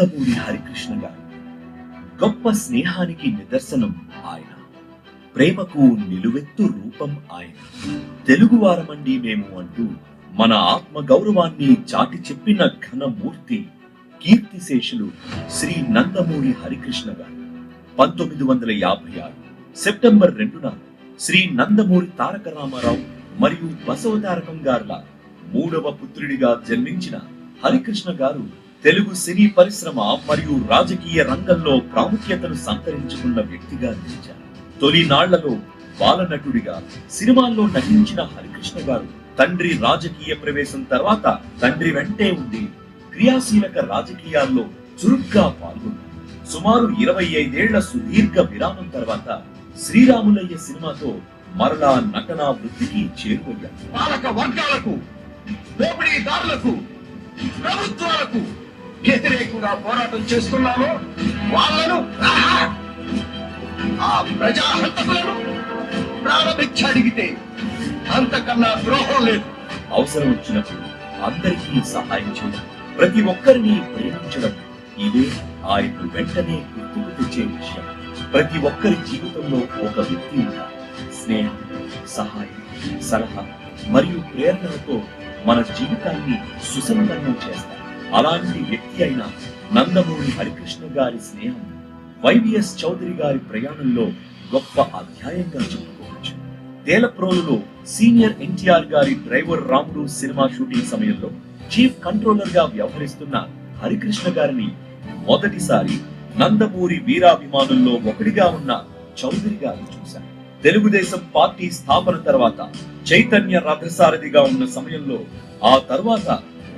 నందమూరి హరికృష్ణ గారు. గొప్ప స్నేహానికి నిదర్శనం ఆయన. ప్రేమకు నిలువెత్తు రూపం ఆయన. తెలుగువారమండి మేము అంటూ మన ఆత్మ గౌరవాన్ని చాటి చెప్పిన ఘనమూర్తి కీర్తిశేషులు శ్రీ నందమూరి హరికృష్ణ గారు. పంతొమ్మిది వందల యాభై ఆరు సెప్టెంబర్ రెండున శ్రీ నందమూరి తారక రామారావు మరియు బసవతారకం గారుల మూడవ పుత్రుడిగా జన్మించిన హరికృష్ణ గారు తెలుగు సినీ పరిశ్రమ మరియు రాజకీయ రంగంలో ప్రాముఖ్యతను సంతరించుకున్న వ్యక్తిగా నిలిచారు. తొలినాళ్ళలో బాలనటుడిగా సినిమాల్లో నటించిన హరికృష్ణ గారు తండ్రి రాజకీయ ప్రవేశం తర్వాత తండ్రి వెంటే ఉండి క్రియాశీలక రాజకీయాల్లో చురుగ్గా పాల్గొన్నారు. సుమారు ఇరవై ఐదేళ్ళ సుదీర్ఘ విరామం తర్వాత శ్రీరాములయ్య సినిమాతో మరలా నటనా వృత్తికి చేరువయ్యారు. పాలక వర్గాలకు దోపిడీదారులకు ప్రభుత్వాలకు వ్యతిరేకంగా పోరాటం చేస్తున్నామో వాళ్ళను ఆ ప్రజా హంతకులను ప్రారంభించి అడిగితే అంతకన్నా ద్రోహం లేదు. అవసరం వచ్చినప్పుడు అందరికీ సహాయం చేయడం. ప్రతి ఒక్కరిని ప్రేమించడం ఇదే ఆయన్ను వెంటనే గుర్తుకు తెచ్చే విషయం. ప్రతి ఒక్కరి జీవితంలో ఒక వ్యక్తి ఉంటారు స్నేహం సహాయం సలహా మరియు ప్రేరణలతో మన జీవితాన్ని సుసంపన్నం చేస్తారు. అలాంటి వ్యక్తి అయిన నందమూరి హరికృష్ణ గారి స్నేహం వైవిఎస్ చౌదరి గారి ప్రయాణంలో గొప్ప అధ్యాయంగా చెప్పుకోవచ్చు. తేలప్రోలులో సీనియర్ ఎన్టీఆర్ గారి డ్రైవర్ రాముడు సినిమా షూటింగ్ సమయంలో చీఫ్ కంట్రోలర్గా వ్యవహరిస్తున్న హరికృష్ణ గారిని మొదటిసారి నందమూరి వీరాభిమానుల్లో ఒకటిగా ఉన్న చౌదరి గారు చూశారు. తెలుగుదేశం పార్టీ స్థాపన తర్వాత చైతన్య రథసారథిగా ఉన్న సమయంలో ఆ తర్వాత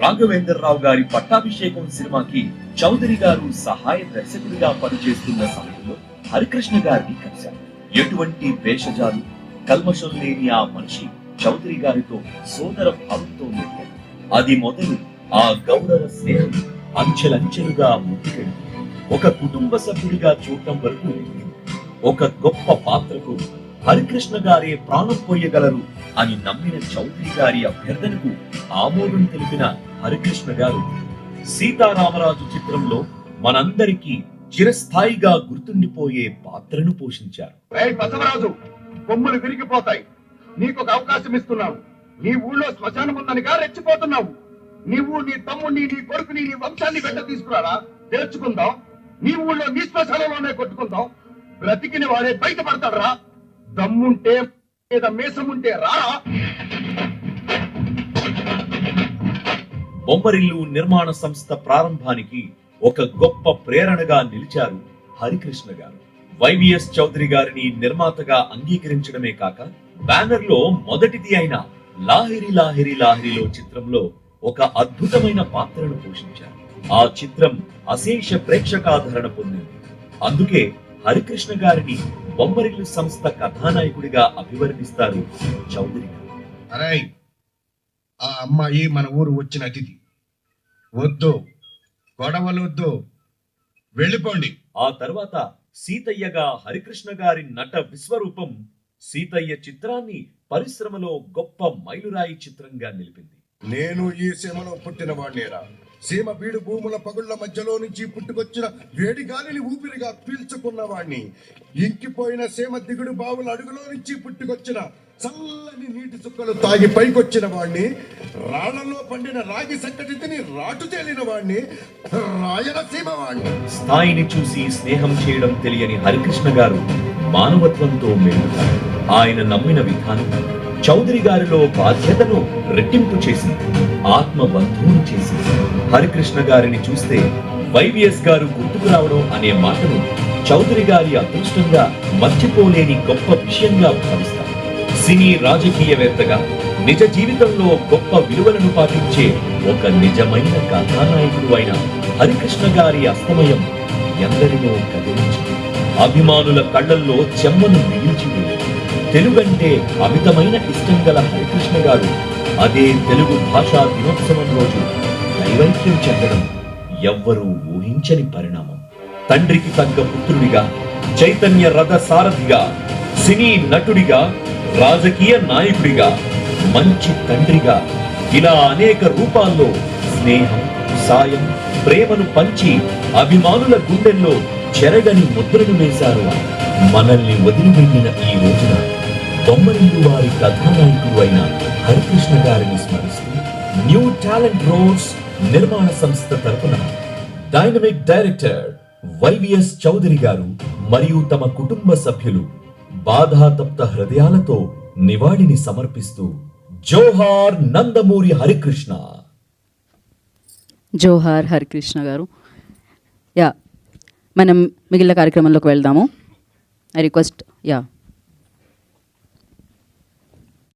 రాఘవేంద్రరావు గారి పట్టాభిషేకం సినిమాకి చౌదరి గారు సహాయ దర్శకుడిగా పనిచేస్తున్న సమయంలో హరికృష్ణ గారిని కలిశారు. ఎటువంటి వేషజాలు కల్మషం లేని ఆ మనిషి చౌదరి గారితో సోదర భావంతో అది మొదలు ఆ గౌరవ స్నేహం అంచెలంచెలుగా ముందుకెళ్ళి ఒక కుటుంబ సభ్యుడిగా చూడటం వరకు ఒక గొప్ప పాత్రకు హరికృష్ణ గారే ప్రాణం పోయగలరు అని నమ్మిన చౌదరి గారి అభ్యర్థనకు ఆమోదం తెలిపిన హరికృష్ణ గారు సీతారామరాజు చిత్రంలో మనందరికీ చిరస్థాయిగా గుర్తుండిపోయే పాత్రను పోషించారు. బసవరాజు కొమ్ములు విరిగిపోతాయి. నీకు ఒక అవకాశం ఇస్తున్నావు నీ ఊళ్ళో శ్మశానం ఉందనిగా రెచ్చిపోతున్నావు? నీవు నీ తమ్ముడిని నీ కొడుకుని నీ వంశాన్ని వెంట తీసుకురారా? తెరుచుకుందాం నీ ఊళ్ళో నీ శ్మశానంలోనే కొట్టుకుందాం. బ్రతికిన వాడే బయటపడతాడరా. దమ్ముంటే లేదా మీసముంటే రారా? బొమ్మరిల్లు నిర్మాణ సంస్థ ప్రారంభానికి ఒక గొప్ప ప్రేరణగా నిలిచారు హరికృష్ణ గారు. వైవిఎస్ చౌదరి గారిని నిర్మాతగా అంగీకరించడమే కాక బ్యానర్లో మొదటిది అయిన లాహిరి లాహిరి లాహిరిలో చిత్రంలో ఒక అద్భుతమైన పాత్రను పోషించారు. ఆ చిత్రం అశేష ప్రేక్షకాదరణ పొందింది. అందుకే హరికృష్ణ గారిని బొమ్మరిల్లు సంస్థ కథానాయకుడిగా అభివర్ణిస్తారు చౌదరి గారు. ఆ అమ్మాయి మన ఊరు వచ్చిన అతిథి. వద్దు గొడవలొద్దు. వెళ్ళిపోండి. ఆ తర్వాత సీతయ్యగా హరికృష్ణ గారి నట విశ్వరూపం సీతయ్య చిత్రాన్ని పరిశ్రమలో గొప్ప మైలురాయి చిత్రంగా నిలిపింది. నేను ఈ సీమలో పుట్టిన వాణ్ణేరా సీమ బీడు భూముల పగుళ్ళ మధ్యలో నుంచి పుట్టుకొచ్చిన వేడి గాలిని ఊపిరిగా పీల్చుకున్న వాణ్ణి ఇంకిపోయిన సీమ దిగుడు బావుల అడుగులో నుంచి పుట్టుకొచ్చిన చల్లని నీటి చుక్కలు తాగి పైకొచ్చిన వాణ్ణి రాళ్ళలో పండిన రాగి సంకటి తిని రాటు తేలిన వాణ్ణి రాయలసీమ వాణ్ణి. స్థాయిని చూసి స్నేహం చేయడం తెలియని హరికృష్ణ గారు మానవత్వంతో మెలుగుతారు ఆయన నమ్మిన విధానం చౌదరి గారిలో బాధ్యతను రెట్టింపు చేసింది ఆత్మ బంధువును చేసింది హరికృష్ణ గారిని చూస్తే వైవిఎస్ గారు గుర్తుకు రావడం అనే మాటను చౌదరి గారి అదృష్టంగా మర్చిపోలేని గొప్ప విషయంగా భావిస్తారు. సినీ రాజకీయవేత్తగా నిజ జీవితంలో గొప్ప విలువలను పాటించే ఒక నిజమైన కథానాయకుడు అయిన హరికృష్ణ గారి అస్తమయం ఎందరినో కదిలించింది. అభిమానుల కళ్ళల్లో చెమ్మను మిగిల్చింది. తెలుగంటే అమితమైన ఇష్టం గల హరికృష్ణ గారు అదే తెలుగు భాషా దినోత్సవం రోజు దైవైక్యం చెందడం ఎవ్వరూ ఊహించని పరిణామం. తండ్రికి తగ్గ పుత్రుడిగా చైతన్య రథ సారథిగా సినీ నటుడిగా రాజకీయ నాయకుడిగా మంచి తండ్రిగా ఇలా అనేక రూపాల్లో స్నేహం సాయం ప్రేమను పంచి అభిమానుల గుండెల్లో చెరగని ముద్రను వేశారు మనల్ని వదిలివెళ్ళిన ఈ రోజున బొమ్మరిల్లు వారి కథానాయకుడు అయిన హరికృష్ణ గారిని స్మరిస్తూ న్యూ టాలెంట్ రోడ్స్ నిర్మాణ సంస్థ తరపున డైనమిక్ డైరెక్టర్ వైవిఎస్ చౌదరి గారు మరియు తమ కుటుంబ సభ్యులు బాధాతప్త హృదయాలతో నివాళిని సమర్పిస్తూ జోహార్ నందమూరి హరికృష్ణ. జోహార్ హరికృష్ణ గారు. యా మనం మిగిలిన కార్యక్రమంలోకి వెళ్దాము. I request you.